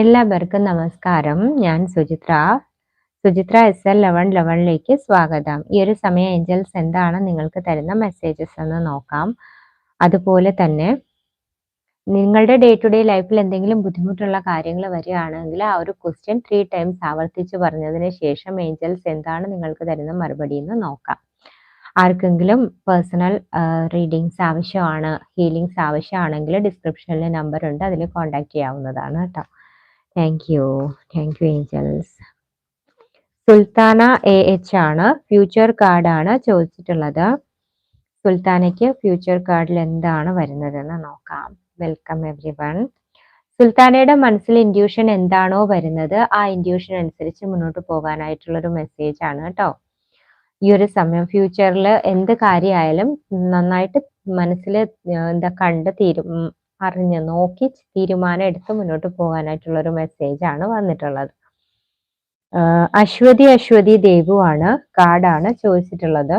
എല്ലാവർക്കും നമസ്കാരം. ഞാൻ Suchitra. Suchitra S L eleven ലെവണിലേക്ക് സ്വാഗതം. ഈ ഒരു സമയം ഏഞ്ചൽസ് എന്താണ് നിങ്ങൾക്ക് തരുന്ന മെസ്സേജസ് എന്ന് നോക്കാം. അതുപോലെ തന്നെ നിങ്ങളുടെ ഡേ ടു ഡേ ലൈഫിൽ എന്തെങ്കിലും ബുദ്ധിമുട്ടുള്ള കാര്യങ്ങൾ വരികയാണെങ്കിൽ ആ ഒരു ക്വസ്റ്റ്യൻ ത്രീ ടൈംസ് ആവർത്തിച്ച് പറഞ്ഞതിന് ശേഷം ഏഞ്ചൽസ് എന്താണ് നിങ്ങൾക്ക് തരുന്ന മറുപടി എന്ന് നോക്കാം. ആർക്കെങ്കിലും പേഴ്സണൽ റീഡിങ്സ് ആവശ്യമാണ് ഹീലിങ്സ് ആവശ്യമാണെങ്കിൽ ഡിസ്ക്രിപ്ഷനിൽ നമ്പർ ഉണ്ട് അതിൽ കോൺടാക്ട് ചെയ്യാവുന്നതാണ് കേട്ടോ. Thank you thank you angels Sultana A H ആണ്. ഫ്യൂച്ചർ കാർഡാണ് ചോദിച്ചിട്ടുള്ളത്. സുൽത്താനയ്ക്ക് ഫ്യൂച്ചർ കാർഡിൽ എന്താണ് വരുന്നതെന്ന് നോക്കാം. വെൽക്കം എവ്രി വൺ സുൽത്താനയുടെ മനസ്സിൽ ഇൻഡ്യൂഷൻ എന്താണോ വരുന്നത് ആ ഇൻഡ്യൂഷൻ അനുസരിച്ച് മുന്നോട്ട് പോകാനായിട്ടുള്ള ഒരു മെസ്സേജ് ആണ് കേട്ടോ ഈ ഒരു സമയം ഫ്യൂച്ചറിൽ എന്ത് കാര്യമായാലും നന്നായിട്ട് മനസ്സിൽ എന്താ കണ്ട് തീരും അറിഞ്ഞ് നോക്കി തീരുമാനം എടുത്ത് മുന്നോട്ട് പോകാനായിട്ടുള്ള ഒരു മെസ്സേജ് ആണ് വന്നിട്ടുള്ളത്. അശ്വതി അശ്വതി ദേവുവാണ് കാർഡാണ് ചോദിച്ചിട്ടുള്ളത്.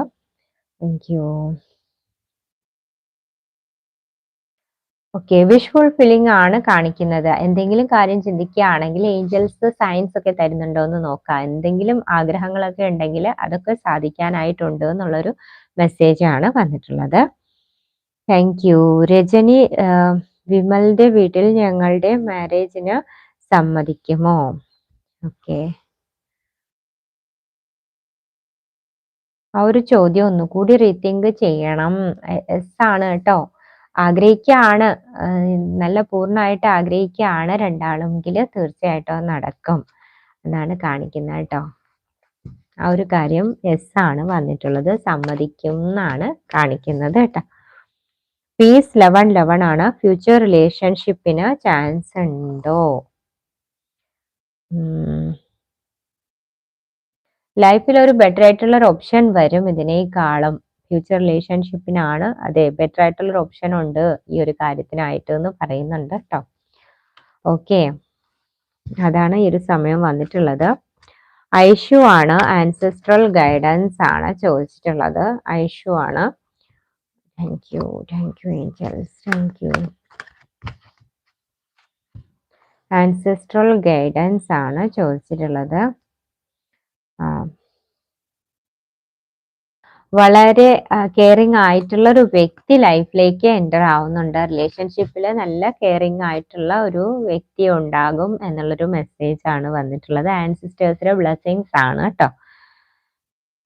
ഓക്കെ വിഷ് ഫുൾഫില്ലിംഗ് ആണ് കാണിക്കുന്നത്. എന്തെങ്കിലും കാര്യം ചിന്തിക്കുകയാണെങ്കിൽ ഏഞ്ചൽസ് സയൻസ് ഒക്കെ തരുന്നുണ്ടോ എന്ന് നോക്കാം. എന്തെങ്കിലും ആഗ്രഹങ്ങളൊക്കെ ഉണ്ടെങ്കിൽ അതൊക്കെ സാധിക്കാനായിട്ടുണ്ട് എന്നുള്ളൊരു മെസ്സേജ് ആണ് വന്നിട്ടുള്ളത്. താങ്ക് യു രജനി വിമലിന്റെ വീട്ടിൽ ഞങ്ങളുടെ മാരേജിന് സമ്മതിക്കുമോ? ഓക്കെ ആ ഒരു ചോദ്യം ഒന്നുകൂടി റീതിങ്ക് ചെയ്യണം. എസ് ആണ് കേട്ടോ. ആഗ്രഹിക്കുകയാണ്. നല്ല പൂർണമായിട്ട് ആഗ്രഹിക്കുകയാണ് രണ്ടാളുമെങ്കിൽ തീർച്ചയായിട്ടും നടക്കും എന്നാണ് കാണിക്കുന്നത് കേട്ടോ. ആ ഒരു കാര്യം എസ് ആണ് വന്നിട്ടുള്ളത്. സമ്മതിക്കും എന്നാണ് കാണിക്കുന്നത് കേട്ടോ. പീസ് ലെവൻ ലെവൻ ആണ് ഫ്യൂച്ചർ റിലേഷൻഷിപ്പിന് ചാൻസ് ഉണ്ടോ? ലൈഫിൽ ഒരു ബെറ്റർ ആയിട്ടുള്ള ഒരു ഓപ്ഷൻ വരും ഇതിനേക്കാളും. ഫ്യൂച്ചർ റിലേഷൻഷിപ്പിനാണ് അതെ ബെറ്റർ ആയിട്ടുള്ള ഒരു ഓപ്ഷൻ ഉണ്ട് ഈ ഒരു കാര്യത്തിനായിട്ട് എന്ന് പറയുന്നുണ്ട് കേട്ടോ ഓക്കെ അതാണ് ഈ ഒരു സമയം വന്നിട്ടുള്ളത്. ഐഷു ആണ്. ആൻസെസ്ട്രൽ ഗൈഡൻസ് ആണ് ചോദിച്ചിട്ടുള്ളത്. ഐഷു ആണ്. Thank you. Thank you, angels thank you ancestral guidance ആണ് ചോദിച്ചിട്ടുള്ളത്. വളരെ കെയറിങ് ആയിട്ടുള്ള ഒരു വ്യക്തി ലൈഫിലേക്ക് എന്റർ ആവുന്നുണ്ട്. റിലേഷൻഷിപ്പിൽ നല്ല കെയറിങ് ആയിട്ടുള്ള ഒരു വ്യക്തി ഉണ്ടാകും എന്നുള്ളൊരു മെസ്സേജ് ആണ് വന്നിട്ടുള്ളത്. ആൻസിസ്റ്റേഴ്സിലെ ബ്ലെസ്സിങ്സ് ആണ് കേട്ടോ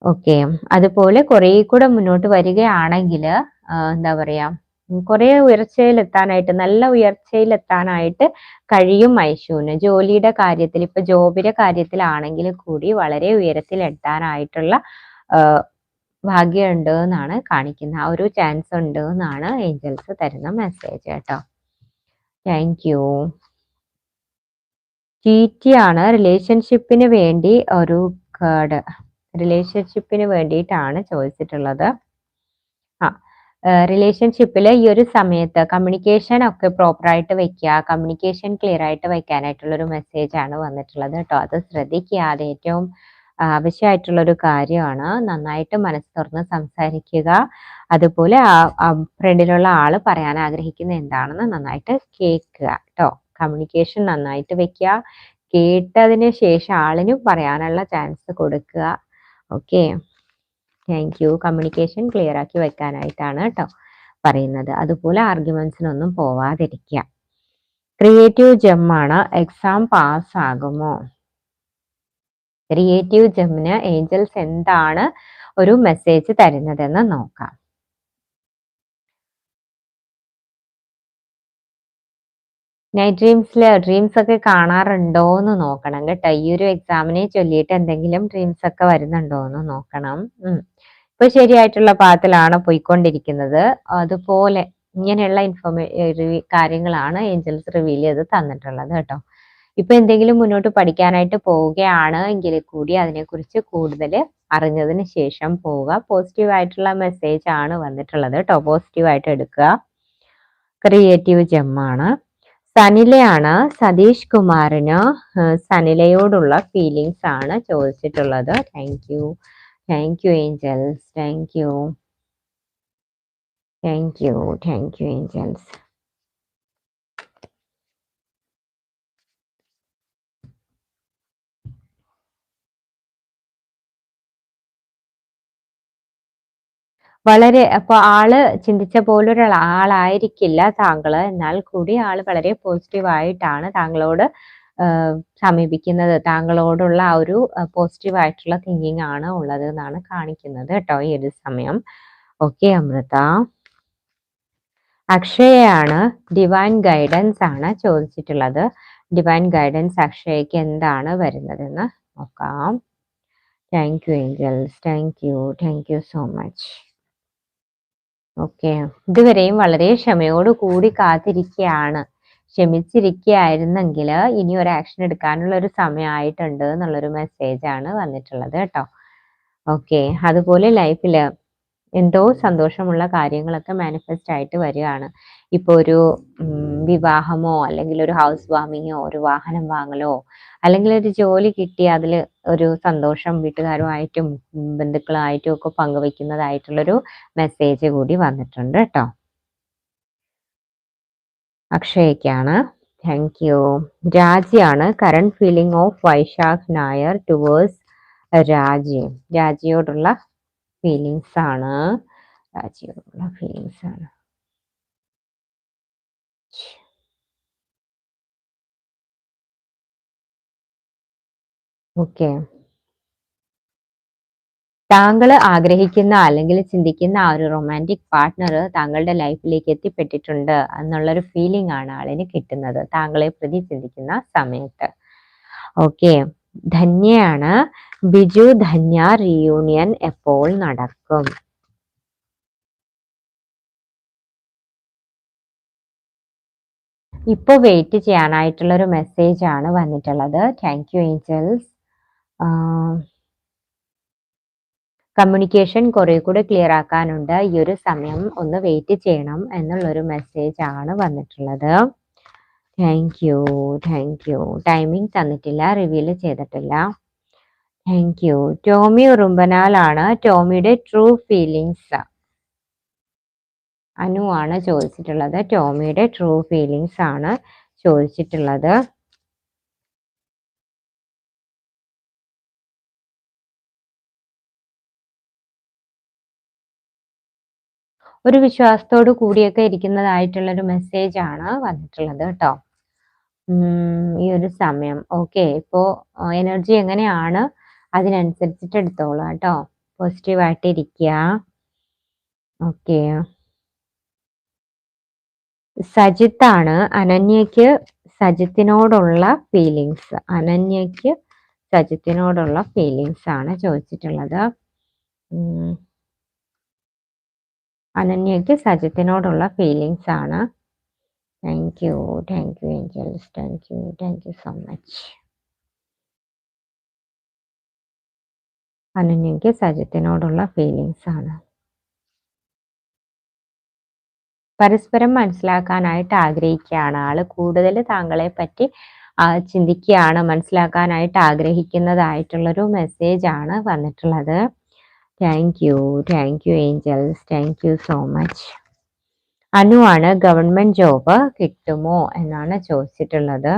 ഓക്കെ അതുപോലെ കുറെ കൂടെ മുന്നോട്ട് വരികയാണെങ്കിൽ എന്താ പറയാ കുറെ ഉയർച്ചയിലെത്താനായിട്ട് നല്ല ഉയർച്ചയിലെത്താനായിട്ട് കഴിയും ഐശുവിന് ജോലിയുടെ കാര്യത്തിൽ ഇപ്പൊ ജോബിന്റെ കാര്യത്തിലാണെങ്കിൽ കൂടി വളരെ ഉയരത്തിൽ എത്താനായിട്ടുള്ള ഭാഗ്യമുണ്ട് എന്നാണ് കാണിക്കുന്നത്. ആ ഒരു ചാൻസ് ഉണ്ട് എന്നാണ് ഏഞ്ചൽസ് തരുന്ന മെസ്സേജ് കേട്ടോ. താങ്ക് യു ചീറ്റിയാണ് റിലേഷൻഷിപ്പിന് വേണ്ടി ഒരു കാർഡ് റിലേഷൻഷിപ്പിന് വേണ്ടിയിട്ടാണ് ചോദിച്ചിട്ടുള്ളത്. റിലേഷൻഷിപ്പിൽ ഈ ഒരു സമയത്ത് കമ്മ്യൂണിക്കേഷൻ ഒക്കെ പ്രോപ്പറായിട്ട് വെക്കുക കമ്മ്യൂണിക്കേഷൻ ക്ലിയർ ആയിട്ട് വെക്കാനായിട്ടുള്ള ഒരു മെസ്സേജ് ആണ് വന്നിട്ടുള്ളത് കേട്ടോ. അത് ശ്രദ്ധിക്കുക. അത് ഏറ്റവും ആവശ്യമായിട്ടുള്ള ഒരു കാര്യമാണ്. നന്നായിട്ട് മനസ്സ് തുറന്ന് സംസാരിക്കുക. അതുപോലെ ഫ്രണ്ടിലുള്ള ആൾ പറയാൻ ആഗ്രഹിക്കുന്ന എന്താണെന്ന് നന്നായിട്ട് കേൾക്കുക കേട്ടോ. കമ്മ്യൂണിക്കേഷൻ നന്നായിട്ട് വെക്കുക. കേട്ടതിന് ശേഷം ആളിനും പറയാനുള്ള ചാൻസ് കൊടുക്കുക. Okay thank you communication clear ആക്കി വെക്കാനായിട്ടാണ് കേട്ടോ പറയുന്നത്. അതുപോലെ ആർഗ്യുമെന്റ്സിനൊന്നും പോവാതിരിക്കുക ക്രിയേറ്റീവ് ജെമ്മാണ് എക്സാം പാസ് ആകുമോ? ക്രിയേറ്റീവ് ജെമ്മിന് ഏഞ്ചൽസ് എന്താണ് ഒരു മെസ്സേജ് തരുന്നതെന്ന് നോക്കാം. നൈറ്റ് ഡ്രീംസിൽ ഡ്രീംസ് ഒക്കെ കാണാറുണ്ടോ എന്ന് നോക്കണം കേട്ടോ. ഈ ഒരു എക്സാമിനെ ചൊല്ലിയിട്ട് എന്തെങ്കിലും ഡ്രീംസ് ഒക്കെ വരുന്നുണ്ടോ എന്ന് നോക്കണം. ഇപ്പൊ ശരിയായിട്ടുള്ള പാത്തിലാണ് പോയിക്കൊണ്ടിരിക്കുന്നത്. അതുപോലെ ഇങ്ങനെയുള്ള ഇൻഫോർമേ കാര്യങ്ങളാണ് ഏഞ്ചൽസ് റിവീൽ ചെയ്ത് തന്നിട്ടുള്ളത് കേട്ടോ. ഇപ്പൊ എന്തെങ്കിലും മുന്നോട്ട് പഠിക്കാനായിട്ട് പോവുകയാണ് എങ്കിൽ കൂടി അതിനെക്കുറിച്ച് കൂടുതൽ അറിഞ്ഞതിന് ശേഷം പോവുക. പോസിറ്റീവ് ആയിട്ടുള്ള മെസ്സേജ് ആണ് വന്നിട്ടുള്ളത് കേട്ടോ. പോസിറ്റീവ് ആയിട്ട് എടുക്കുക. ക്രിയേറ്റീവ് ജെമ്മാണ് സനിലയാണ്. സതീഷ് കുമാറിന് സനിലയോടുള്ള ഫീലിങ്സ് ആണ് ചോദിച്ചിട്ടുള്ളത്. Thank thank you angels thank you thank you thank you angels വളരെ അപ്പൊ ആൾ ചിന്തിച്ച പോലെ ഒരു ആളായിരിക്കില്ല താങ്കൾ. എന്നാൽ കൂടി ആൾ വളരെ പോസിറ്റീവ് ആയിട്ടാണ് താങ്കളോട് സമീപിക്കുന്നത്. താങ്കളോടുള്ള ആ ഒരു പോസിറ്റീവ് ആയിട്ടുള്ള തിങ്കിങ് ആണ് ഉള്ളത് എന്നാണ് കാണിക്കുന്നത് കേട്ടോ ഈ ഒരു സമയം. ഓക്കെ അമൃത. അക്ഷയയാണ് ഡിവൈൻ ഗൈഡൻസ് ആണ് ചോദിച്ചിട്ടുള്ളത്. ഡിവൈൻ ഗൈഡൻസ് അക്ഷയക്ക് എന്താണ് വരുന്നതെന്ന് നോക്കാം. Thank you angels thank you thank you so much okay ഇതുവരെയും വളരെ ക്ഷമയോട് കൂടി കാത്തിരിക്കുകയാണ് ക്ഷമിച്ചിരിക്കുകയായിരുന്നെങ്കിൽ ഇനി ഒരു ആക്ഷൻ എടുക്കാനുള്ള ഒരു സമയമായിട്ടുണ്ട് എന്നുള്ളൊരു മെസ്സേജ് ആണ് വന്നിട്ടുള്ളത് കേട്ടോ. ഓക്കെ അതുപോലെ ലൈഫിൽ എന്തോ സന്തോഷമുള്ള കാര്യങ്ങളൊക്കെ മാനിഫെസ്റ്റ് ആയിട്ട് വരികയാണ്. ഇപ്പോൾ ഒരു വിവാഹമോ അല്ലെങ്കിൽ ഒരു ഹൗസ് വാമിങ്ങോ ഒരു വാഹനം വാങ്ങലോ അല്ലെങ്കിൽ ഒരു ജോലി കിട്ടി അതിൽ ഒരു സന്തോഷം വീട്ടുകാരുമായിട്ടും ബന്ധുക്കളായിട്ടും ഒക്കെ പങ്കുവെക്കുന്നതായിട്ടുള്ളൊരു മെസ്സേജ് കൂടി വന്നിട്ടുണ്ട് കേട്ടോ. അക്ഷയക്കാണ് thank you രാജിയാണ്. Current feeling of Vaishakh Nair towards Raji. രാജിയോടുള്ള feelings ആണ്. രാജിയോടുള്ള ഫീലിങ്സ് ആണ്. ഓക്കെ താങ്കൾ ആഗ്രഹിക്കുന്ന അല്ലെങ്കിൽ ചിന്തിക്കുന്ന ആ ഒരു റൊമാന്റിക് പാർട്ട്ണർ താങ്കളുടെ ലൈഫിലേക്ക് എത്തിപ്പെട്ടിട്ടുണ്ട് എന്നുള്ളൊരു ഫീലിംഗ് ആണ് ആളിന് കിട്ടുന്നത്. താങ്കളെ പ്രതി ചിന്തിക്കുന്ന സമയത്ത്. ഓക്കെ ധന്യയാണ് ബിജു ധന്യ റീയൂണിയൻ എപ്പോൾ നടക്കും? ഇപ്പോൾ വെയിറ്റ് ചെയ്യാനായിട്ടുള്ള ഒരു മെസ്സേജ് ആണ് വന്നിട്ടുള്ളത്. താങ്ക് യു ഏഞ്ചൽസ് കമ്മ്യൂണിക്കേഷൻ കുറെ കൂടെ ക്ലിയർ ആക്കാനുണ്ട്. ഈ ഒരു സമയം ഒന്ന് വെയിറ്റ് ചെയ്യണം എന്നുള്ളൊരു മെസ്സേജ് ആണ് വന്നിട്ടുള്ളത്. Thank you thank you timing തന്നിട്ടില്ല റിവീൽ ചെയ്തിട്ടില്ല. താങ്ക് യു ടോമി ഉറുമ്പനാലാണ്. ടോമിയുടെ ട്രൂ ഫീലിങ്സ് അനു ആണ് ചോദിച്ചിട്ടുള്ളത്. ടോമിയുടെ ട്രൂ ഫീലിങ്സ് ആണ് ചോദിച്ചിട്ടുള്ളത്. ഒരു വിശ്വാസത്തോട് കൂടിയൊക്കെ ഇരിക്കുന്നതായിട്ടുള്ള ഒരു മെസ്സേജ് ആണ് വന്നിട്ടുള്ളത് കേട്ടോ. ഈ ഒരു സമയം. ഓക്കെ ഇപ്പോ എനർജി എങ്ങനെയാണ്? അതിനനുസരിച്ചിട്ട് എടുത്തോളൂ കേട്ടോ. പോസിറ്റീവായിട്ട് ഇരിക്കുക ഓക്കെ സജിത്താണ് അനന്യയ്ക്ക് സജിത്തിനോടുള്ള ഫീലിങ്സ് അനന്യയ്ക്ക് സജിത്തിനോടുള്ള ഫീലിങ്സ് ആണ് ചോദിച്ചിട്ടുള്ളത്. അനന്യയ്ക്ക് സജിത്തിനോടുള്ള ഫീലിങ്സ് ആണ്. Thank you thank you angels thank you thank you so much അനന്യയ്ക്ക് സജിത്തിനോടുള്ള ഫീലിങ്സ് ആണ്. പരസ്പരം മനസ്സിലാക്കാനായിട്ട് ആഗ്രഹിക്കുകയാണ്. ആൾ കൂടുതൽ താങ്കളെ പറ്റി ചിന്തിക്കുകയാണ്. മനസ്സിലാക്കാനായിട്ട് ആഗ്രഹിക്കുന്നതായിട്ടുള്ളൊരു മെസ്സേജ് ആണ് വന്നിട്ടുള്ളത്. Thank you thank you angels thank you so much അനുവാണ് government job കിട്ടുമോ എന്നാണ് ചോദിച്ചിട്ടുള്ളത്.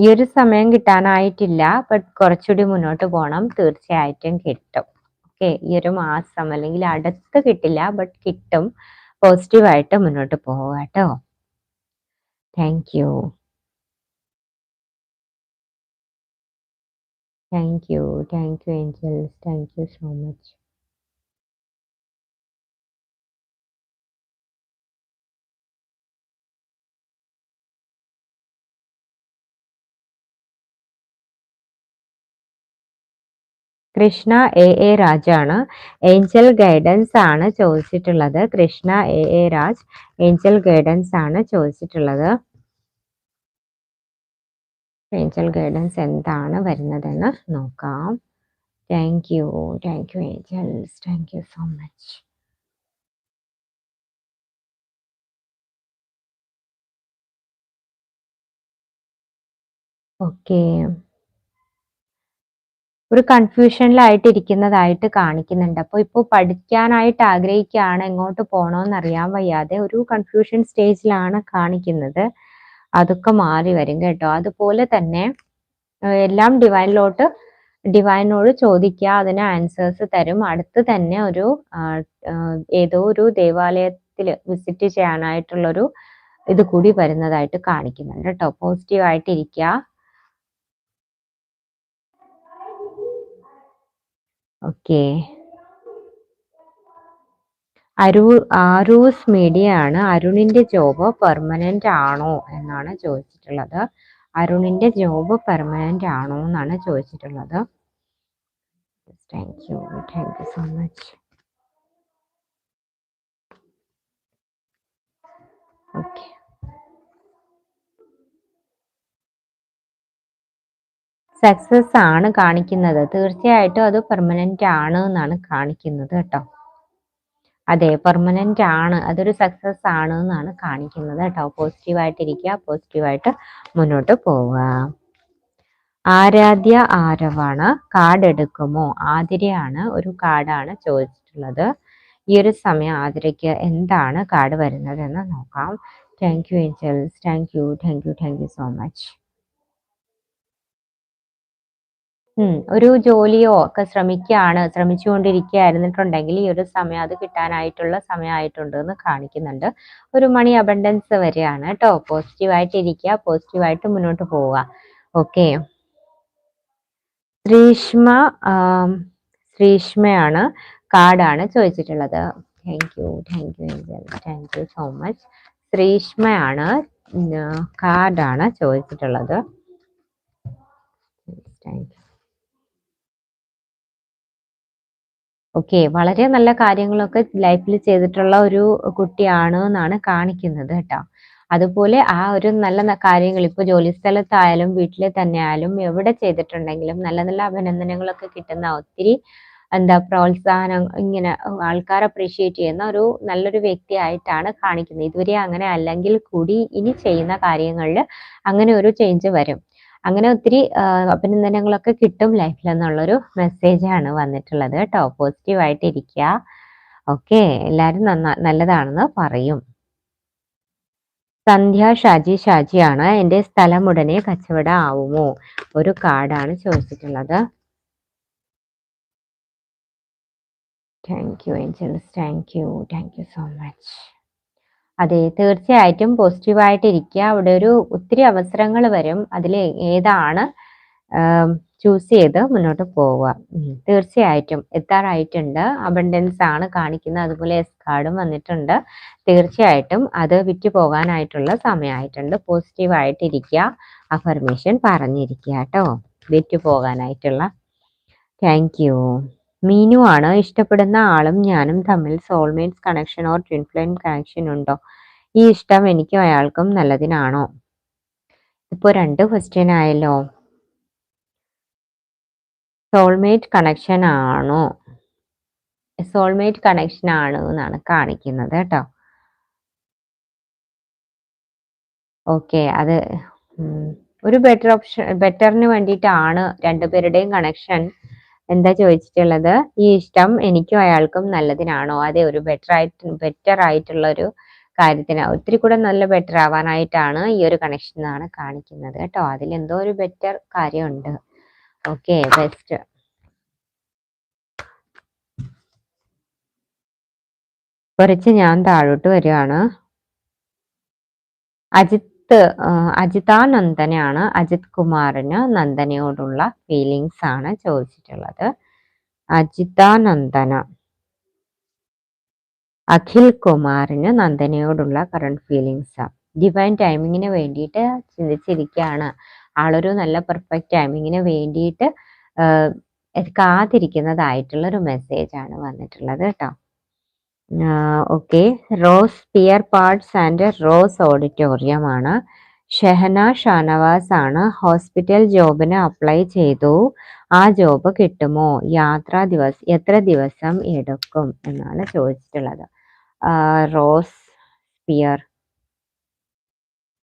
ഈ ഒരു സമയം കിട്ടാനായിട്ടില്ല ബട്ട് കുറച്ചുകൂടി മുന്നോട്ട് പോകണം തീർച്ചയായിട്ടും കിട്ടും. ഓക്കെ ഈ ഒരു മാസം അല്ലെങ്കിൽ അടുത്ത് കിട്ടില്ല ബട്ട് കിട്ടും. പോസിറ്റീവായിട്ട് മുന്നോട്ട് പോവുക കേട്ടോ. Thank you Thank you. Thank you, ഏഞ്ചൽസ് Thank you so much. Krishna A A രാജാണ് angel guidance ആണ് ചോദിച്ചിട്ടുള്ളത്. Krishna A A Raj. Angel guidance ആണ് ചോദിച്ചിട്ടുള്ളത്. ഏഞ്ചൽ ഗൈഡൻസ് എന്താണ് വരുന്നതെന്ന് നോക്കാം. Thank you thank you angels thank you so much okay ഒരു കൺഫ്യൂഷനിലായിട്ട് ഇരിക്കുന്നതായിട്ട് കാണിക്കുന്നുണ്ട്. അപ്പോൾ ഇപ്പോൾ പഠിക്കാനായിട്ട് ആഗ്രഹിക്കുകയാണ് എങ്ങോട്ട് പോകണമെന്ന് അറിയാൻ വയ്യാതെ ഒരു കൺഫ്യൂഷൻ സ്റ്റേജിലാണ് കാണിക്കുന്നത്. അതൊക്കെ മാറി വരും കേട്ടോ. അതുപോലെ തന്നെ എല്ലാം ഡിവൈനിലോട്ട് ഡിവൈനോട് ചോദിക്കുക അതിന് ആൻസേഴ്സ് തരും. അടുത്ത് തന്നെ ഒരു ഏതോ ഒരു ദേവാലയത്തിൽ വിസിറ്റ് ചെയ്യാനായിട്ടുള്ളൊരു ഇത് കൂടി വരുന്നതായിട്ട് കാണിക്കുന്നുണ്ട് കേട്ടോ. പോസിറ്റീവ് ആയിട്ട് ഇരിക്കുക ഓക്കെ അരു ആരൂസ് മീഡിയ ആണ് അരുണിന്റെ ജോബ് പെർമനന്റ് ആണോ എന്നാണ് ചോദിച്ചിട്ടുള്ളത്. അരുണിന്റെ ജോബ് പെർമനന്റ് ആണോ എന്നാണ് ചോദിച്ചിട്ടുള്ളത്. Thank you thank you so much okay success ആണ് കാണിക്കുന്നത്. തീർച്ചയായിട്ടും അത് പെർമനന്റ് ആണ് എന്നാണ് കാണിക്കുന്നത് കേട്ടോ. അതെ പെർമനന്റ് ആണ്. അതൊരു സക്സസ് ആണ് എന്നാണ് കാണിക്കുന്നത് കേട്ടോ. പോസിറ്റീവായിട്ട് പോസിറ്റീവ് പോസിറ്റീവായിട്ട് മുന്നോട്ട് പോവുക. ആരാധ്യ ആരവാണ്? കാർഡ് എടുക്കുമോ? ആതിരയാണ് ഒരു കാർഡാണ് ചോദിച്ചിട്ടുള്ളത്. ഈ ഒരു സമയം ആതിരയ്ക്ക് എന്താണ് കാർഡ് വരുന്നത് എന്ന് നോക്കാം. Thank you angels thank you thank you thank you so much ഒരു ജോലിയോ ഒക്കെ ശ്രമിക്കുകയാണ് ശ്രമിച്ചുകൊണ്ടിരിക്കുകയായിരുന്നിട്ടുണ്ടെങ്കിൽ ഈ ഒരു സമയം അത് കിട്ടാനായിട്ടുള്ള സമയമായിട്ടുണ്ട് എന്ന് കാണിക്കുന്നുണ്ട്. ഒരു മണി അബണ്ടൻസ് വരെയാണ് കേട്ടോ പോസിറ്റീവായിട്ട് ഇരിക്കുക പോസിറ്റീവായിട്ട് മുന്നോട്ട് പോവുക. ഓക്കെ ശ്രീഷ്മ ശ്രീഷ്മയാണ് കാർഡാണ് ചോദിച്ചിട്ടുള്ളത്. Thank you thank you thank you so much ശ്രീഷ്മയാണ് കാർഡാണ് ചോദിച്ചിട്ടുള്ളത്. താങ്ക് യു ഓക്കെ വളരെ നല്ല കാര്യങ്ങളൊക്കെ ലൈഫിൽ ചെയ്തിട്ടുള്ള ഒരു കുട്ടിയാണ് എന്നാണ് കാണിക്കുന്നത് കേട്ടോ. അതുപോലെ ആ ഒരു നല്ല കാര്യങ്ങൾ ഇപ്പൊ ജോലി സ്ഥലത്തായാലും വീട്ടിലെ തന്നെ ആയാലും എവിടെ ചെയ്തിട്ടുണ്ടെങ്കിലും നല്ല നല്ല അഭിനന്ദനങ്ങളൊക്കെ കിട്ടുന്ന ഒത്തിരി എന്താ പ്രോത്സാഹനം ഇങ്ങനെ ആൾക്കാർ അപ്രീഷിയേറ്റ് ചെയ്യുന്ന ഒരു നല്ലൊരു വ്യക്തിയായിട്ടാണ് കാണിക്കുന്നത്. ഇതുവരെ അങ്ങനെ അല്ലെങ്കിൽ കൂടി ഇനി ചെയ്യുന്ന കാര്യങ്ങളിൽ അങ്ങനെ ഒരു ചേഞ്ച് വരും. അങ്ങനെ ഒത്തിരി അഭിനന്ദനങ്ങളൊക്കെ കിട്ടും ലൈഫിൽ എന്നുള്ളൊരു മെസ്സേജാണ് വന്നിട്ടുള്ളത് കേട്ടോ. പോസിറ്റീവായിട്ട് ഇരിക്കുക ഓക്കെ എല്ലാവരും നന്ന നല്ലതാണെന്ന് പറയും. സന്ധ്യ ഷാജി ഷാജിയാണ്. എന്റെ സ്ഥലം ഉടനെ കച്ചവടം ആവുമോ? ഒരു കാർഡാണ് ചോദിച്ചിട്ടുള്ളത്. Thank you angels thank you thank you so much അതെ തീർച്ചയായിട്ടും പോസിറ്റീവായിട്ട് ഇരിക്കുക അവിടെ ഒരു ഒത്തിരി അവസരങ്ങൾ വരും. അതിൽ ഏതാണ് ചൂസ് ചെയ്ത് മുന്നോട്ട് പോവുക. തീർച്ചയായിട്ടും എത്താറായിട്ടുണ്ട്. അബണ്ടൻസ് ആണ് കാണിക്കുന്നത്. അതുപോലെ എസ് കാർഡും വന്നിട്ടുണ്ട്. തീർച്ചയായിട്ടും അത് വിറ്റ് പോകാനായിട്ടുള്ള സമയമായിട്ടുണ്ട്. പോസിറ്റീവായിട്ട് ഇരിക്കുക അഫർമേഷൻ പറഞ്ഞിരിക്കുക കേട്ടോ. വിറ്റ് പോകാനായിട്ടുള്ള. താങ്ക് മീനു ആണ്? ഇഷ്ടപ്പെടുന്ന ആളും ഞാനും തമ്മിൽ soulmates connection or twin flame connection ഉണ്ടോ? ഈ ഇഷ്ടം എനിക്കും അയാൾക്കും നല്ലതിനാണോ? ഇപ്പോൾ രണ്ട് ക്വസ്റ്റ്യൻ ആയല്ലോ. സോൾമേറ്റ് കണക്ഷൻ ആണോ? സോൾമേറ്റ് കണക്ഷൻ ആണ് എന്നാണ് കാണിക്കുന്നത് കേട്ടോ. ഓക്കെ അത് ഒരു ബെറ്റർ ഓപ്ഷൻ ബെറ്ററിന് വേണ്ടിയിട്ടാണ് രണ്ടുപേരുടെയും കണക്ഷൻ എന്താ ചോദിച്ചിട്ടുള്ളത്? ഈ ഇഷ്ടം എനിക്കും അയാൾക്കും നല്ലതിനാണോ? അതെ ഒരു ബെറ്റർ ആയിട്ട് ബെറ്റർ ആയിട്ടുള്ള ഒരു കാര്യത്തിന് ഒത്തിരി കൂടെ നല്ല ബെറ്റർ ആവാനായിട്ടാണ് ഈ ഒരു കണക്ഷൻ എന്നാണ് കാണിക്കുന്നത് കേട്ടോ. അതിൽ എന്തോ ഒരു ബെറ്റർ കാര്യമുണ്ട്. ഓക്കെ ബെസ്റ്റ് കുറച്ച് ഞാൻ താഴോട്ട് വരികയാണ്. അജിത്ത് അജിതാ നന്ദനാണ് അജിത് കുമാറിന് നന്ദനയോടുള്ള ഫീലിങ്സ് ആണ് ചോദിച്ചിട്ടുള്ളത്. അജിതാ നന്ദന അഖിൽ കുമാറിന് നന്ദനയോടുള്ള കറണ്ട് ഫീലിങ്സ് ഡിവൈൻ ടൈമിങ്ങിന് വേണ്ടിയിട്ട് ചിന്തിച്ചിരിക്കുകയാണ്. ആളൊരു നല്ല പെർഫെക്റ്റ് ടൈമിങ്ങിന് വേണ്ടിയിട്ട് കാത്തിരിക്കുന്നതായിട്ടുള്ള ഒരു മെസ്സേജ് ആണ് വന്നിട്ടുള്ളത് കേട്ടോ. Okay. Rose pier parts and rose auditorium ആണ് ഷെഹന ഷാനവാസ് ആണ് ഹോസ്പിറ്റൽ ജോബിന് അപ്ലൈ ചെയ്തു. ആ ജോബ് കിട്ടുമോ? യാത്രാ ദിവസം എത്ര ദിവസം എടുക്കും എന്നാണ് ചോദിച്ചിട്ടുള്ളത്. Rose pier.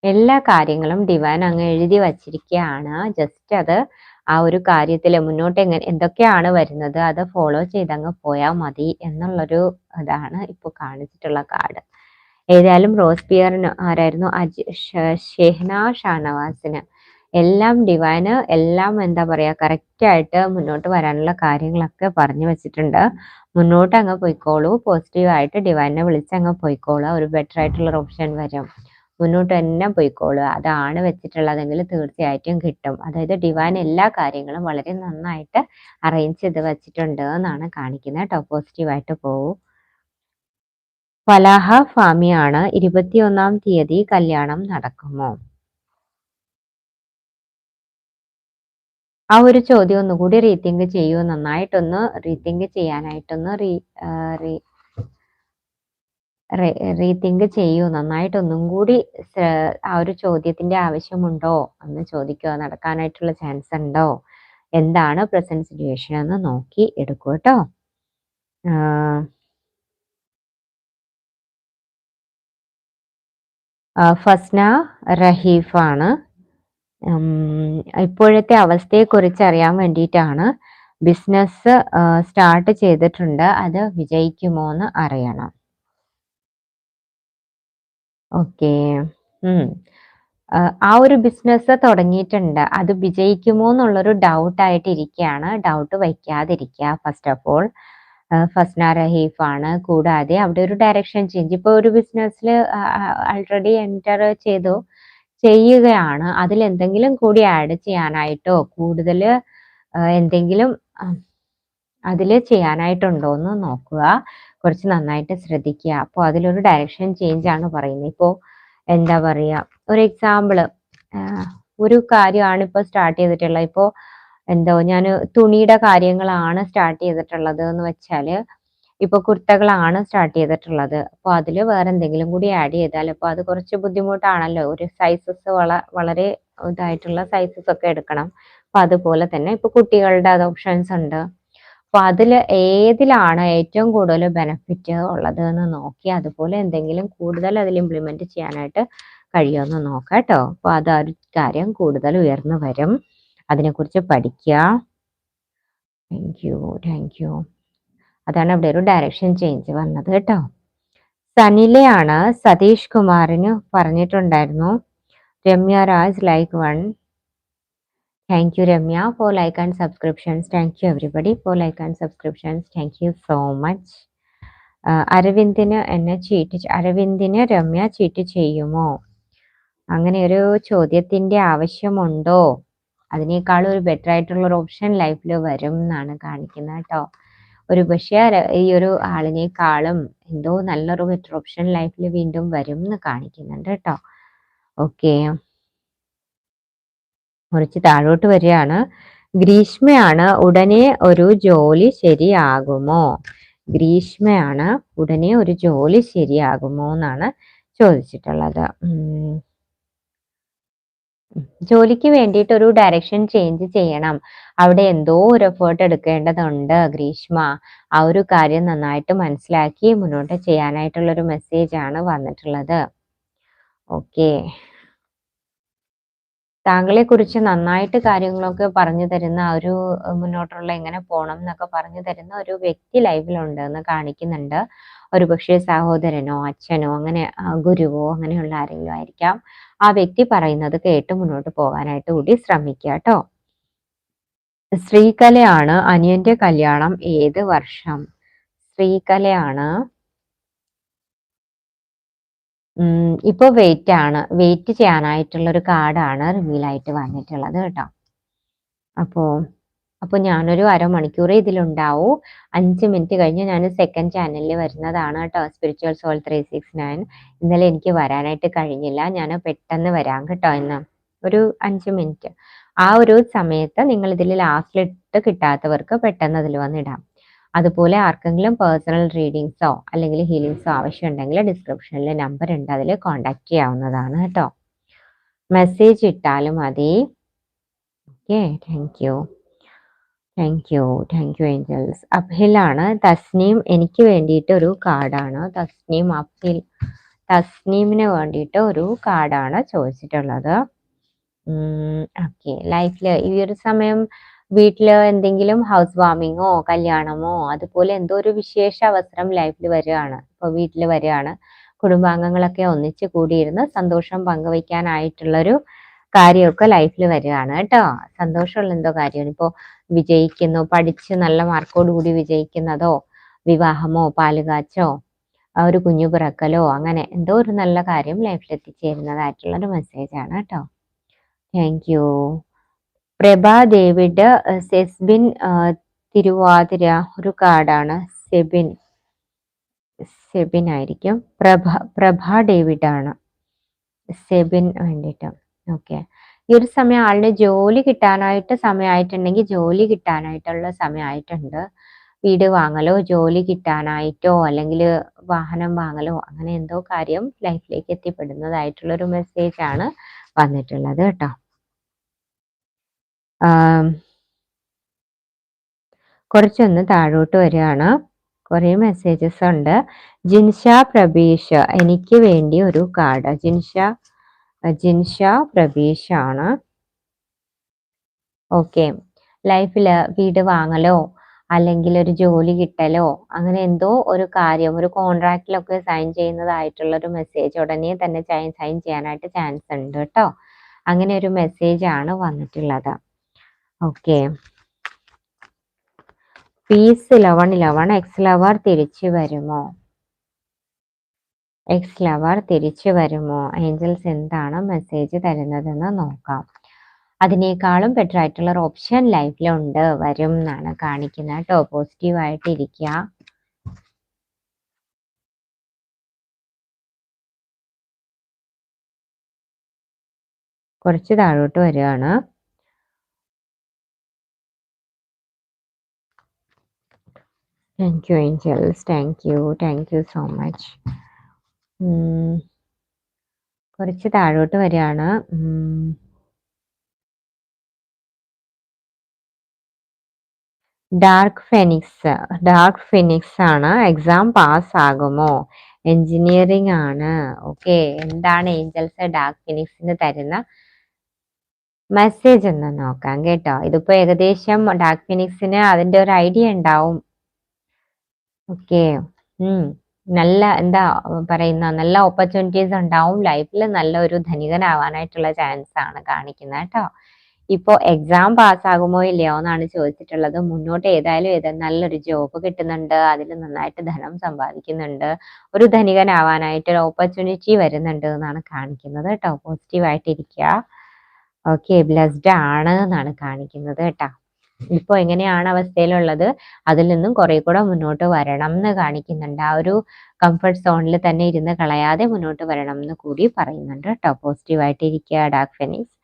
എല്ലാ കാര്യങ്ങളും ഡിവാൻ അങ്ങ് എഴുതി വച്ചിരിക്കുകയാണ്. ജസ്റ്റ് അത് ആ ഒരു കാര്യത്തിൽ മുന്നോട്ട് എങ്ങനെ എന്തൊക്കെയാണ് വരുന്നത് അത് ഫോളോ ചെയ്തങ്ങ് പോയാൽ മതി എന്നുള്ളൊരു ഇതാണ് ഇപ്പൊ കാണിച്ചിട്ടുള്ള കാർഡ്. ഏതായാലും റോസ് പിയറിന് ആരായിരുന്നു? അജ് ഷെഹ്ന ഷാനവാസിന്. എല്ലാം ഡിവൈന് എല്ലാം എന്താ പറയുക കറക്റ്റായിട്ട് മുന്നോട്ട് വരാനുള്ള കാര്യങ്ങളൊക്കെ പറഞ്ഞു വെച്ചിട്ടുണ്ട്. മുന്നോട്ട് അങ്ങ് പോയിക്കോളൂ പോസിറ്റീവായിട്ട് ഡിവൈനെ വിളിച്ച് അങ്ങ് പോയിക്കോളൂ. ഒരു ബെറ്റർ ആയിട്ടുള്ള ഓപ്ഷൻ വരും. മുന്നോട്ട് തന്നെ പോയിക്കോളുക. അതാണ് വെച്ചിട്ടുള്ളതെങ്കിൽ തീർച്ചയായിട്ടും കിട്ടും. അതായത് ഡിവാൻ എല്ലാ കാര്യങ്ങളും വളരെ നന്നായിട്ട് അറേഞ്ച് ചെയ്ത് വെച്ചിട്ടുണ്ട് എന്നാണ് കാണിക്കുന്നത്. കേട്ടോ. പോസിറ്റീവായിട്ട് പോകൂ ഫലാഹ ഫാമിയാണ്. ഇരുപത്തിയൊന്നാം തീയതി കല്യാണം നടക്കുമോ? ആ ഒരു ചോദ്യം ഒന്നുകൂടി റീതിങ്ക് ചെയ്യൂ. നന്നായിട്ടൊന്ന് റീതിങ്ക് ചെയ്യാനായിട്ടൊന്ന് റീ റീ റീതിങ്ക് ചെയ്യൂ. നന്നായിട്ട് ഒന്നും കൂടി ആ ഒരു ചോദ്യത്തിന്റെ ആവശ്യമുണ്ടോ എന്ന് ചോദിക്കുക. നടക്കാനായിട്ടുള്ള ചാൻസ് ഉണ്ടോ? എന്താണ് പ്രസന്റ് സിറ്റുവേഷൻ എന്ന് നോക്കി എടുക്കൂ കേട്ടോ ഫസ്ന റഹീഫാണ്. ഇപ്പോഴത്തെ അവസ്ഥയെ കുറിച്ച് അറിയാൻ വേണ്ടിയിട്ടാണ് ബിസിനസ് സ്റ്റാർട്ട് ചെയ്തിട്ടുണ്ട്. അത് വിജയിക്കുമോ എന്ന് അറിയണം. ഓക്കെ. ആ ഒരു ബിസിനസ് തുടങ്ങിയിട്ടുണ്ട്. അത് വിജയിക്കുമോ എന്നുള്ളൊരു ഡൗട്ട് ആയിട്ട് ഇരിക്കയാണ്. ഡൗട്ട് വയ്ക്കാതിരിക്കുക ഫസ്റ്റ് ഓഫ് ഓൾ ഫസ്ന റഹീഫാണ് കൂടാതെ അവിടെ ഒരു ഡയറക്ഷൻ ചേഞ്ച് ഇപ്പൊ ഒരു ബിസിനസ്സിൽ ആൾറെഡി എന്റർ ചെയ്തു ചെയ്യുകയാണ്. അതിൽ എന്തെങ്കിലും കൂടി ആഡ് ചെയ്യാനായിട്ടോ കൂടുതൽ എന്തെങ്കിലും അതിൽ ചെയ്യാനായിട്ടുണ്ടോ എന്ന് നോക്കുക. കുറച്ച് നന്നായിട്ട് ശ്രദ്ധിക്കുക. അപ്പോൾ അതിലൊരു ഡയറക്ഷൻ ചേഞ്ച് ആണ് പറയുന്നത്. ഇപ്പോൾ എന്താ പറയുക ഒരു എക്സാമ്പിൾ ഒരു കാര്യമാണ് ഇപ്പോൾ സ്റ്റാർട്ട് ചെയ്തിട്ടുള്ളത്. ഇപ്പോൾ എന്തോ ഞാൻ തുണിയുടെ കാര്യങ്ങളാണ് സ്റ്റാർട്ട് ചെയ്തിട്ടുള്ളത് എന്ന് വെച്ചാൽ ഇപ്പോൾ കുർത്തകളാണ് സ്റ്റാർട്ട് ചെയ്തിട്ടുള്ളത്. അപ്പോൾ അതിൽ വേറെ എന്തെങ്കിലും കൂടി ആഡ് ചെയ്താൽ അപ്പോൾ അത് കുറച്ച് ബുദ്ധിമുട്ടാണല്ലോ. ഒരു സൈസസ് വള വളരെ ഇതായിട്ടുള്ള സൈസസ് ഒക്കെ എടുക്കണം. അപ്പൊ അതുപോലെ തന്നെ ഇപ്പൊ കുട്ടികളുടെ അത് ഓപ്ഷൻസ് ഉണ്ട്. അപ്പൊ അതിൽ ഏതിലാണ് ഏറ്റവും കൂടുതൽ ബെനഫിറ്റ് ഉള്ളത് എന്ന് നോക്കി അതുപോലെ എന്തെങ്കിലും കൂടുതൽ അതിൽ ഇംപ്ലിമെന്റ് ചെയ്യാനായിട്ട് കഴിയുമെന്ന് നോക്കാം കേട്ടോ. അപ്പൊ അത് ഒരു കാര്യം കൂടുതൽ ഉയർന്നു വരും. അതിനെക്കുറിച്ച് പഠിക്കുക. താങ്ക് യു താങ്ക് യു അതാണ് അവിടെ ഒരു ഡയറക്ഷൻ ചേഞ്ച് വന്നത് കേട്ടോ. സനിലയാണ് സതീഷ് കുമാറിന് പറഞ്ഞിട്ടുണ്ടായിരുന്നു. Ramya Raj like one thank you Ramya for like and subscriptions thank you everybody for like and subscriptions thank you so much അരവിന്ദിന് എന്നെ ചീറ്റ് അരവിന്ദിന് രമ്യ ചീറ്റ് ചെയ്യുമോ? അങ്ങനെ ഒരു ചോദ്യത്തിന്റെ ആവശ്യമുണ്ടോ? അതിനേക്കാളും ഒരു ബെറ്റർ ആയിട്ടുള്ള ഒരു ഓപ്ഷൻ ലൈഫിൽ വരും എന്നാണ് കാണിക്കുന്നത് കേട്ടോ. ഒരു പക്ഷേ ഈ ഒരു ആളിനേക്കാളും എന്തോ നല്ലൊരു ബെറ്റർ ഓപ്ഷൻ ലൈഫിൽ വീണ്ടും വരും എന്ന് കാണിക്കുന്നുണ്ട് കേട്ടോ. ഓക്കെ കുറച്ച് താഴോട്ട് വരികയാണ്. ഗ്രീഷ്മയാണ് ഉടനെ ഒരു ജോലി ശരിയാകുമോ? ഗ്രീഷ്മയാണ് ഉടനെ ഒരു ജോലി ശരിയാകുമോ എന്നാണ് ചോദിച്ചിട്ടുള്ളത്. ജോലിക്ക് വേണ്ടിയിട്ട് ഒരു ഡയറക്ഷൻ ചേഞ്ച് ചെയ്യണം. അവിടെ എന്തോ ഒരു എഫേർട്ട് എടുക്കേണ്ടതുണ്ട് ഗ്രീഷ്മ. ആ ഒരു കാര്യം നന്നായിട്ട് മനസ്സിലാക്കി മുന്നോട്ട് ചെയ്യാനായിട്ടുള്ള ഒരു മെസ്സേജ് ആണ് വന്നിട്ടുള്ളത്. ഓക്കെ താങ്കളെ കുറിച്ച് നന്നായിട്ട് കാര്യങ്ങളൊക്കെ പറഞ്ഞു തരുന്ന ഒരു മുന്നോട്ടുള്ള എങ്ങനെ പോകണം എന്നൊക്കെ പറഞ്ഞു തരുന്ന ഒരു വ്യക്തി ലൈവിലുണ്ട് എന്ന് കാണിക്കുന്നുണ്ട്. ഒരു പക്ഷേ സഹോദരനോ അച്ഛനോ അങ്ങനെ ഗുരുവോ അങ്ങനെയുള്ള ആരെങ്കിലും ആയിരിക്കാം. ആ വ്യക്തി പറയുന്നത് കേട്ട് മുന്നോട്ട് പോകാനായിട്ട് കൂടി ശ്രമിക്കുക കേട്ടോ. ശ്രീകലയാണ് അനിയന്റെ കല്യാണം ഏത് വർഷം? ശ്രീകലയാണ് ഇപ്പൊ വെയിറ്റ് ആണ്. വെയിറ്റ് ചെയ്യാനായിട്ടുള്ള ഒരു കാർഡാണ് റിവീലായിട്ട് വന്നിട്ടുള്ളത് കേട്ടോ. അപ്പോ അപ്പോൾ ഞാനൊരു അരമണിക്കൂർ ഇതിലുണ്ടാവും. അഞ്ച് മിനിറ്റ് കഴിഞ്ഞ് ഞാൻ സെക്കൻഡ് ചാനലിൽ വരുന്നതാണ് കേട്ടോ spiritual soul three six nine ഇന്നലെ എനിക്ക് വരാനായിട്ട് കഴിഞ്ഞില്ല. ഞാൻ പെട്ടെന്ന് വരാം കേട്ടോ ഇന്ന്. ഒരു അഞ്ച് മിനിറ്റ് ആ ഒരു സമയത്ത് നിങ്ങൾ ഇതിൽ ലാസ്റ്റിലിട്ട് കിട്ടാത്തവർക്ക് പെട്ടെന്ന് അതിൽ വന്നിടാം അതുപോലെ ആർക്കെങ്കിലും പേഴ്സണൽ റീഡിങ്സോ അല്ലെങ്കിൽ ഹീലിങ്സോ ആവശ്യമുണ്ടെങ്കിൽ ഡിസ്ക്രിപ്ഷനിൽ നമ്പർ ഉണ്ട്. അതിൽ കോണ്ടാക്ട് ചെയ്യാവുന്നതാണ് കേട്ടോ. മെസ്സേജ് ഇട്ടാലും മതി. Okay thank you thank you thank you angels അപ്ഹിലാണ് Thasneem എനിക്ക് വേണ്ടിയിട്ട് ഒരു കാർഡാണ് തസ്നീം അപ്ഹിൽ തസ്നീമിന് വേണ്ടിയിട്ട് ഒരു കാർഡാണ് ചോദിച്ചിട്ടുള്ളത്. ഓക്കെ ലൈഫിൽ ഈ ഒരു സമയം വീട്ടിൽ എന്തെങ്കിലും ഹൗസ് വാമിങ്ങോ കല്യാണമോ അതുപോലെ എന്തോ ഒരു വിശേഷ അവസരം ലൈഫിൽ വരികയാണ്. ഇപ്പോൾ വീട്ടിൽ വരികയാണ്. കുടുംബാംഗങ്ങളൊക്കെ ഒന്നിച്ച് കൂടിയിരുന്ന് സന്തോഷം പങ്കുവയ്ക്കാനായിട്ടുള്ളൊരു കാര്യമൊക്കെ ലൈഫിൽ വരികയാണ് കേട്ടോ. സന്തോഷമുള്ള എന്തോ കാര്യമാണ്. ഇപ്പോൾ വിജയിക്കുന്നു പഠിച്ച് നല്ല മാർക്കോടുകൂടി വിജയിക്കുന്നതോ വിവാഹമോ പാലുകാച്ചോ ഒരു കുഞ്ഞു പിറക്കലോ അങ്ങനെ എന്തോ ഒരു നല്ല കാര്യം ലൈഫിൽ എത്തിച്ചേരുന്നതായിട്ടുള്ളൊരു മെസ്സേജാണ് കേട്ടോ. Thank you Prabha David Sesbin Thiruvathira ഒരു കാർഡാണ്. സെബിൻ സെബിൻ ആയിരിക്കും. പ്രഭ പ്രഭ ഡേവിഡ് ആണ് സെബിൻ വേണ്ടിയിട്ട്. ഓക്കെ. ഈ ഒരു സമയം ആളിന് ജോലി കിട്ടാനായിട്ട് സമയമായിട്ടുണ്ടെങ്കിൽ ജോലി കിട്ടാനായിട്ടുള്ള സമയമായിട്ടുണ്ട്. വീട് വാങ്ങലോ ജോലി കിട്ടാനായിട്ടോ അല്ലെങ്കിൽ വാഹനം വാങ്ങലോ അങ്ങനെ എന്തോ കാര്യം ലൈഫിലേക്ക് എത്തിപ്പെടുന്നതായിട്ടുള്ള ഒരു മെസ്സേജ് ആണ് വന്നിട്ടുള്ളത് കേട്ടോ. കുറച്ചൊന്ന് താഴോട്ട് വരികയാണ്. കുറേ മെസ്സേജസ് ഉണ്ട്. ജിൻഷ പ്രബീഷ് എനിക്ക് വേണ്ടി ഒരു കാർഡ്. ജിൻഷ ജിൻഷ പ്രബീഷ് ആണ്. ഓക്കെ. ലൈഫിൽ വീട് വാങ്ങലോ? അല്ലെങ്കിൽ ഒരു ജോലി കിട്ടലോ? അങ്ങനെ എന്തോ ഒരു കാര്യം ഒരു കോൺട്രാക്റ്റിലൊക്കെ സൈൻ ചെയ്യുന്നതായിട്ടുള്ള ഒരു മെസ്സേജ് ഉടനെ തന്നെ സൈൻ ചെയ്യാനായിട്ട് ചാൻസ് ഉണ്ട് കേട്ടോ. അങ്ങനെ ഒരു മെസ്സേജ് ആണ് വന്നിട്ടുള്ളത്. Okay peace love one ex lover തിരിച്ചു വരുമോ? എക്സ് ലവർ തിരിച്ചു വരുമോ? ഏഞ്ചൽസ് എന്താണ് മെസ്സേജ് തരുന്നതെന്ന് നോക്കാം. അതിനേക്കാളും ബെറ്റർ ആയിട്ടുള്ള ഓപ്ഷൻ ലൈഫിലുണ്ട് വരും എന്നാണ് കാണിക്കുന്നത് കേട്ടോ. പോസിറ്റീവ് ആയിട്ടിരിക്കുക കുറച്ച് താഴോട്ട് വരികയാണ്. Thank you angels thank you thank you so much കുറച്ച് താഴോട്ട് വരികയാണ്. ഡാർക്ക് ഫെനിക്സ് ഡാർക്ക് ഫെനിക്സ് ആണ്. എക്സാം പാസ് ആകുമോ? എഞ്ചിനീയറിംഗ് ആണ്. ഓക്കെ എന്താണ് ഏഞ്ചൽസ് ഡാർക്ക് ഫിനിക്സിന് തരുന്ന മെസ്സേജ് എന്ന് നോക്കാം കേട്ടോ. ഇതിപ്പോ ഏകദേശം ഡാർക്ക് ഫിനിക്സിന് അതിന്റെ ഒരു ഐഡിയ ഉണ്ടാവും. ഓക്കെ നല്ല എന്താ പറയുന്ന നല്ല ഓപ്പർച്യൂണിറ്റീസ് ഉണ്ടാവും. ലൈഫിൽ നല്ലൊരു ധനികനാവാനായിട്ടുള്ള ചാൻസ് ആണ് കാണിക്കുന്നത് കേട്ടോ. ഇപ്പോ എക്സാം പാസ്സാകുമോ ഇല്ലയോ എന്നാണ് ചോദിച്ചിട്ടുള്ളത്. മുന്നോട്ട് ഏതായാലും ഏതാ നല്ലൊരു ജോബ് കിട്ടുന്നുണ്ട്. അതിൽ നന്നായിട്ട് ധനം സമ്പാദിക്കുന്നുണ്ട്. ഒരു ധനികനാവാനായിട്ട് ഒരു ഓപ്പർച്യൂണിറ്റി വരുന്നുണ്ട് എന്നാണ് കാണിക്കുന്നത് കേട്ടോ. പോസിറ്റീവ് ആയിട്ടിരിക്കുക. ഓക്കെ ബ്ലസ്ഡ് ആണ് എന്നാണ് കാണിക്കുന്നത് കേട്ടോ. ഇപ്പോൾ എങ്ങനെയാണ് അവസ്ഥയിലുള്ളത്? അതിൽ നിന്നും കുറെ കൂടെ മുന്നോട്ട് വരണം എന്ന് കാണിക്കുന്നുണ്ട്. ആ ഒരു കംഫർട്ട് സോണിൽ തന്നെ ഇരുന്ന് കളയാതെ മുന്നോട്ട് വരണം എന്ന് കൂടി പറയുന്നുണ്ട് കേട്ടോ. പോസിറ്റീവായിട്ട് ഇരിക്കുക ഡാർക്ക് ഫെനിക്സ്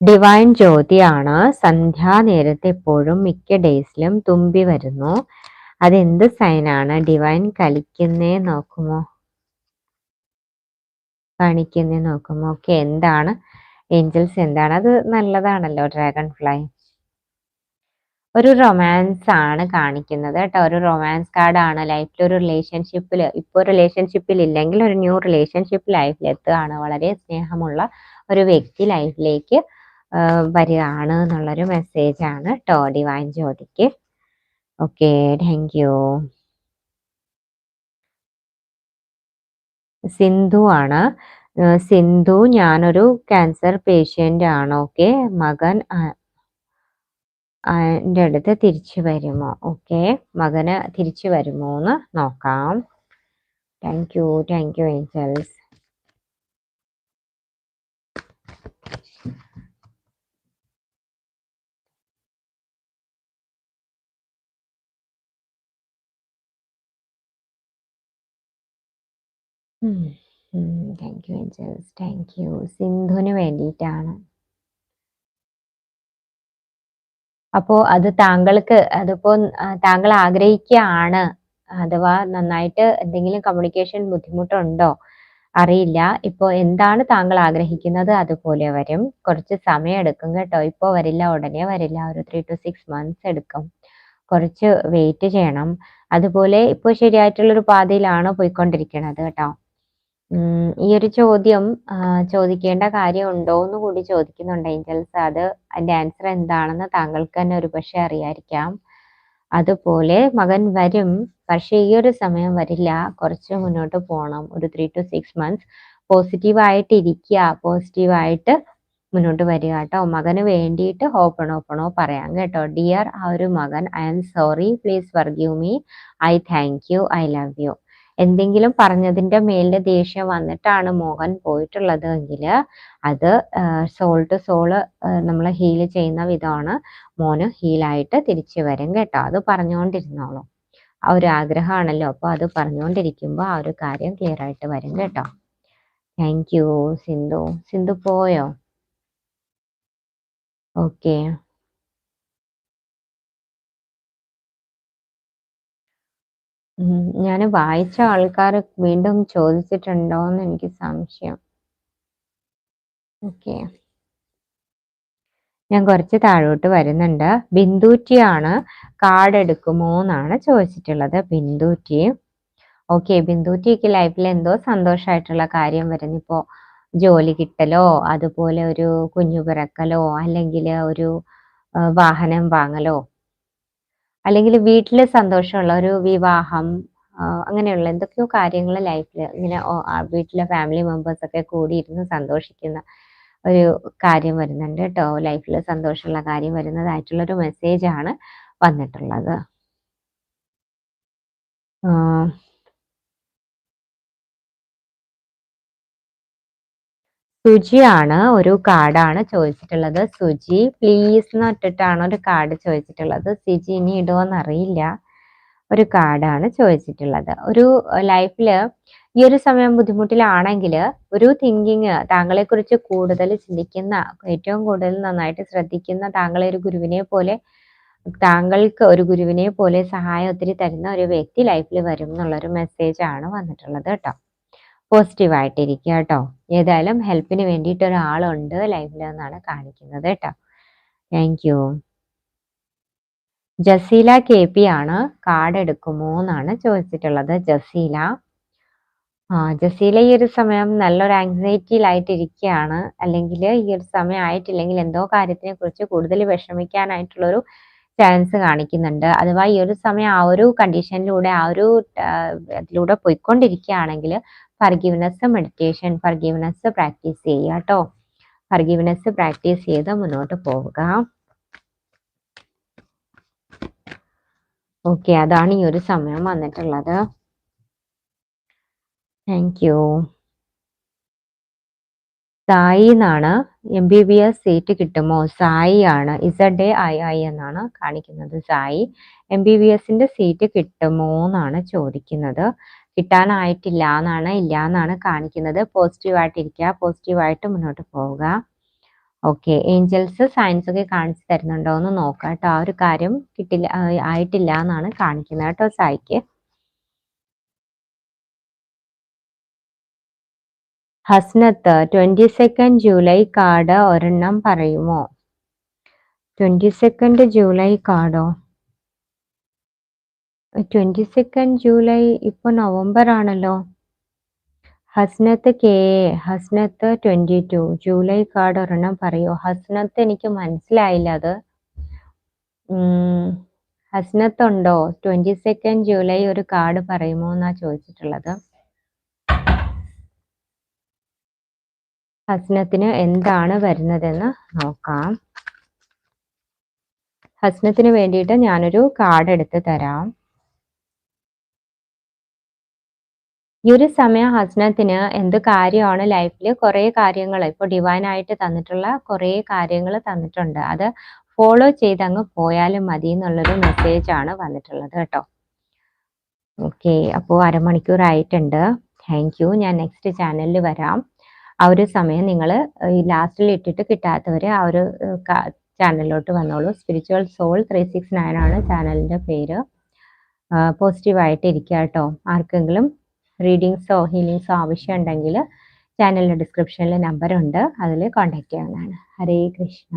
ഡിവൈൻ ജ്യോതിയാണ്. സന്ധ്യാനേരത്ത് എപ്പോഴും മിക്ക ഡേയ്സിലും തുമ്പി വരുന്നു. അതെന്ത് സൈനാണ് ഡിവൈൻ കളിക്കുന്നേ നോക്കുമോ? കാണിക്കുന്നേ നോക്കും ഓക്കെ എന്താണ്? ഏഞ്ചൽസ് എന്താണ്? അത് നല്ലതാണല്ലോ ഡ്രാഗൺ ഫ്ലൈ ഒരു റൊമാൻസ് ആണ് കാണിക്കുന്നത് കേട്ടോ. ഒരു റൊമാൻസ് കാർഡാണ് ലൈഫിൽ ഒരു റിലേഷൻഷിപ്പിൽ ഇപ്പോൾ റിലേഷൻഷിപ്പിൽ ഇല്ലെങ്കിൽ ഒരു ന്യൂ റിലേഷൻഷിപ്പ് ലൈഫിൽ എത്തുകയാണ്. വളരെ സ്നേഹമുള്ള ഒരു വ്യക്തി ലൈഫിലേക്ക് വരികയാണ് എന്നുള്ളൊരു മെസ്സേജ് ആണ് കേട്ടോ ഡിവൈൻ ജ്യോതിക്ക് ഓക്കെ താങ്ക് യു സിന്ധു ആണ്. സിന്ധു ഞാനൊരു ക്യാൻസർ പേഷ്യന്റ് ആണ്. ഓക്കെ മകൻ എന്റെ അടുത്ത് തിരിച്ചു വരുമോ? ഓക്കെ മകന് തിരിച്ചു വരുമോ എന്ന് നോക്കാം. Thank you thank you angels thank you angels thank you സിന്ധുവിന് വേണ്ടിയിട്ടാണ്. അപ്പോ അത് താങ്കൾക്ക് അതിപ്പോ താങ്കൾ ആഗ്രഹിക്കുകയാണ് അഥവാ നന്നായിട്ട് എന്തെങ്കിലും കമ്മ്യൂണിക്കേഷൻ ബുദ്ധിമുട്ടുണ്ടോ? അറിയില്ല. ഇപ്പോ എന്താണ് താങ്കൾ ആഗ്രഹിക്കുന്നത്? അതുപോലെ വരും. കുറച്ച് സമയം എടുക്കും കേട്ടോ. ഇപ്പോ വരില്ല ഉടനെ വരില്ല. ഒരു ത്രീ ടു സിക്സ് മന്ത്സ് എടുക്കും. കുറച്ച് വെയിറ്റ് ചെയ്യണം. അതുപോലെ ഇപ്പോൾ ശരിയായിട്ടുള്ളൊരു പാതയിലാണ് പോയിക്കൊണ്ടിരിക്കുന്നത് കേട്ടോ? ഈ ഒരു ചോദ്യം ചോദിക്കേണ്ട കാര്യമുണ്ടോ എന്ന് കൂടി ചോദിക്കുന്നുണ്ട് ഏഞ്ചൽസ്. അത് അതിന്റെ ആൻസർ എന്താണെന്ന് താങ്കൾക്ക് തന്നെ ഒരു പക്ഷെ അറിയായിരിക്കാം. അതുപോലെ മകൻ വരും പക്ഷേ ഈ ഒരു സമയം വരില്ല. കുറച്ച് മുന്നോട്ട് പോകണം ഒരു ത്രീ ടു സിക്സ് മന്ത്സ് പോസിറ്റീവായിട്ട് ഇരിക്കുക പോസിറ്റീവായിട്ട് മുന്നോട്ട് വരിക കേട്ടോ. മകന് വേണ്ടിയിട്ട് ഓപ്പൺ ഓപ്പണോ പറയാം കേട്ടോ. ഡിയർ ആ ഒരു മകൻ I am sorry please forgive me I thank you I love you എന്തെങ്കിലും പറഞ്ഞതിന്റെ മേലിൽ ദേഷ്യം വന്നിട്ടാണ് മോഹൻ പോയിട്ടുള്ളത് എങ്കിൽ അത് സോൾ ടു സോൾ നമ്മൾ ഹീൽ ചെയ്യുന്ന വിധമാണ് മോന് ഹീലായിട്ട് തിരിച്ചു വരും കേട്ടോ. അത് പറഞ്ഞുകൊണ്ടിരുന്നോളൂ ആ ഒരു ആഗ്രഹമാണല്ലോ. അപ്പോൾ അത് പറഞ്ഞുകൊണ്ടിരിക്കുമ്പോൾ ആ ഒരു കാര്യം ക്ലിയർ ആയിട്ട് വരും കേട്ടോ. Thank you Sindhu. സിന്ധു പോയോ? ഓക്കെ ഞാൻ വായിച്ച ആൾക്കാർ വീണ്ടും ചോദിച്ചിട്ടുണ്ടോ എന്ന് എനിക്ക് സംശയം. ഓക്കെ. ഞാൻ കുറച്ച് താഴോട്ട് വരുന്നുണ്ട്. ബിന്ദുറ്റിയാണ് കാർഡ് എടുക്കുമോ എന്നാണ് ചോദിച്ചിട്ടുള്ളത്. ബിന്ദുറ്റി. ഓക്കെ ബിന്ദുറ്റിക്ക് ലൈഫിൽ എന്തോ സന്തോഷമായിട്ടുള്ള കാര്യം വരുന്നിപ്പോ ജോലി കിട്ടലോ അതുപോലെ ഒരു കുഞ്ഞു പിറക്കലോ അല്ലെങ്കിൽ ഒരു വാഹനം വാങ്ങലോ അല്ലെങ്കിൽ വീട്ടിൽ സന്തോഷമുള്ള ഒരു വിവാഹം അങ്ങനെയുള്ള എന്തൊക്കെയോ കാര്യങ്ങൾ ലൈഫിൽ ഇങ്ങനെ വീട്ടിലെ ഫാമിലി മെമ്പേഴ്സ് ഒക്കെ കൂടിയിരുന്ന് സന്തോഷിക്കുന്ന ഒരു കാര്യം വരുന്നുണ്ട് കേട്ടോ. ലൈഫിൽ സന്തോഷമുള്ള കാര്യം വരുന്നതായിട്ടുള്ള ഒരു മെസ്സേജ് ആണ് വന്നിട്ടുള്ളത്. സുജിയാണ് ഒരു കാർഡാണ് ചോദിച്ചിട്ടുള്ളത്. സുജി പ്ലീസ് എന്ന് ഇട്ടിട്ടാണ് ഒരു കാർഡ് ചോദിച്ചിട്ടുള്ളത്. സുജി ഇനി ഇടുമോന്ന് അറിയില്ല. ഒരു കാർഡാണ് ചോദിച്ചിട്ടുള്ളത്. ഒരു ലൈഫിൽ ഈ ഒരു സമയം ബുദ്ധിമുട്ടിലാണെങ്കിൽ ഒരു തിങ്കിങ് താങ്കളെ കുറിച്ച് കൂടുതൽ ചിന്തിക്കുന്ന ഏറ്റവും കൂടുതൽ നന്നായിട്ട് ശ്രദ്ധിക്കുന്ന താങ്കളെ ഒരു ഗുരുവിനെ പോലെ താങ്കൾക്ക് ഒരു ഗുരുവിനെ പോലെ സഹായം ഒത്തിരി തരുന്ന ഒരു വ്യക്തി ലൈഫിൽ വരും എന്നുള്ളൊരു മെസ്സേജ് ആണ് വന്നിട്ടുള്ളത് കേട്ടോ. പോസിറ്റീവായിട്ടിരിക്കുക കേട്ടോ. ഏതായാലും ഹെൽപ്പിന് വേണ്ടിയിട്ട് ഒരാളുണ്ട് ലൈഫിൽ എന്നാണ് കാണിക്കുന്നത് കേട്ടോ. Thank you Jaseela K P ആണ്. കാർഡ് എടുക്കുമോ എന്നാണ് ചോദിച്ചിട്ടുള്ളത്. ജസീല. ആ ജസീല ഈ ഒരു സമയം നല്ലൊരു ആങ്സൈറ്റിയിലായിട്ട് ഇരിക്കുകയാണ് അല്ലെങ്കിൽ ഈ ഒരു സമയം ആയിട്ടില്ലെങ്കിൽ എന്തോ കാര്യത്തിനെ കുറിച്ച് കൂടുതൽ വിഷമിക്കാനായിട്ടുള്ളൊരു ചാൻസ് കാണിക്കുന്നുണ്ട്. അഥവാ ഈ ഒരു സമയം ആ ഒരു കണ്ടീഷനിലൂടെ ആ ഒരു അതിലൂടെ പോയിക്കൊണ്ടിരിക്കുകയാണെങ്കിൽ ഫർഗീവ്നെസ് മെഡിറ്റേഷൻ ഫർഗീവ്നെസ് പ്രാക്ടീസ് ചെയ്യുക കേട്ടോ ഫർഗീവ്നെസ് പ്രാക്ടീസ് ചെയ്ത് മുന്നോട്ട് പോവുക. ഓക്കെ അതാണ് ഈ ഒരു സമയം വന്നിട്ടുള്ളത്. താങ്ക് യു സായി എന്നാണ് M B B S seat കിട്ടുമോ? സായി ആണ്. ഇസഡ് എ ഐ ഐ എന്നാണ് കാണിക്കുന്നത് സായി. എം ബി ബി എസിന്റെ സീറ്റ് കിട്ടുമോ എന്നാണ് ചോദിക്കുന്നത്. കിട്ടാനായിട്ടില്ല എന്നാണ് ഇല്ല എന്നാണ് കാണിക്കുന്നത്. പോസിറ്റീവായിട്ടിരിക്കുക പോസിറ്റീവായിട്ട് മുന്നോട്ട് പോവുക. ഓക്കെ ഏഞ്ചൽസ് സയൻസ് ഒക്കെ കാണിച്ചു തരുന്നുണ്ടോ എന്ന് നോക്കാം കേട്ടോ. ആ ഒരു കാര്യം കിട്ടില്ല ആയിട്ടില്ല എന്നാണ് കാണിക്കുന്നത് കേട്ടോ സായിക്ക്. Hasnath twenty second July card ഒരെണ്ണം പറയുമോ? ട്വന്റി സെക്കൻഡ് ജൂലൈ കാർഡോ? ട്വന്റി സെക്കൻഡ് ജൂലൈ ഇപ്പോൾ നവംബർ ആണല്ലോ Hasnath K A Hasnath twenty two July card ഒരെണ്ണം പറയൂ? ഹസ്നത്ത് എനിക്ക് മനസ്സിലായില്ല അത്. ഹസ്നത്ത് ഉണ്ടോ ട്വന്റി സെക്കൻഡ് ജൂലൈ ഒരു കാർഡ് പറയുമോ എന്നാ ചോദിച്ചിട്ടുള്ളത്. ഹസ്നത്തിന് എന്താണ് വരുന്നതെന്ന് നോക്കാം. ഹസ്നത്തിന് വേണ്ടിയിട്ട് ഞാനൊരു കാർഡ് എടുത്ത് തരാം. ഈ ഒരു സമയം ഹസ്നത്തിന് എന്ത് കാര്യമാണ് ലൈഫിൽ കുറേ കാര്യങ്ങൾ ഇപ്പോൾ ഡിവൈനായിട്ട് തന്നിട്ടുള്ള കുറേ കാര്യങ്ങൾ തന്നിട്ടുണ്ട്. അത് ഫോളോ ചെയ്ത് അങ്ങ് പോയാലും മതി എന്നുള്ളൊരു മെസ്സേജ് ആണ് വന്നിട്ടുള്ളത് കേട്ടോ. ഓക്കെ അപ്പോൾ അരമണിക്കൂർ ആയിട്ടുണ്ട്. താങ്ക് യു ഞാൻ നെക്സ്റ്റ് ചാനലിൽ വരാം. ആ ഒരു സമയം നിങ്ങൾ ഈ ലാസ്റ്റിൽ ഇട്ടിട്ട് കിട്ടാത്തവർ ആ ഒരു ചാനലിലോട്ട് വന്നോളൂ. Spiritual soul three six nine ആണ് ചാനലിന്റെ പേര്. പോസിറ്റീവായിട്ട് ഇരിക്കുക കേട്ടോ. ആർക്കെങ്കിലും റീഡിങ്സോ ഹീലിങ്സോ ആവശ്യമുണ്ടെങ്കിൽ ചാനലിന്റെ ഡിസ്ക്രിപ്ഷനിൽ നമ്പറുണ്ട് അതിൽ കോൺടാക്ട് ചെയ്യാവുന്നതാണ്. ഹരേ കൃഷ്ണ.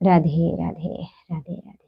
രാധേ രാധേ രാധേ രാധേ.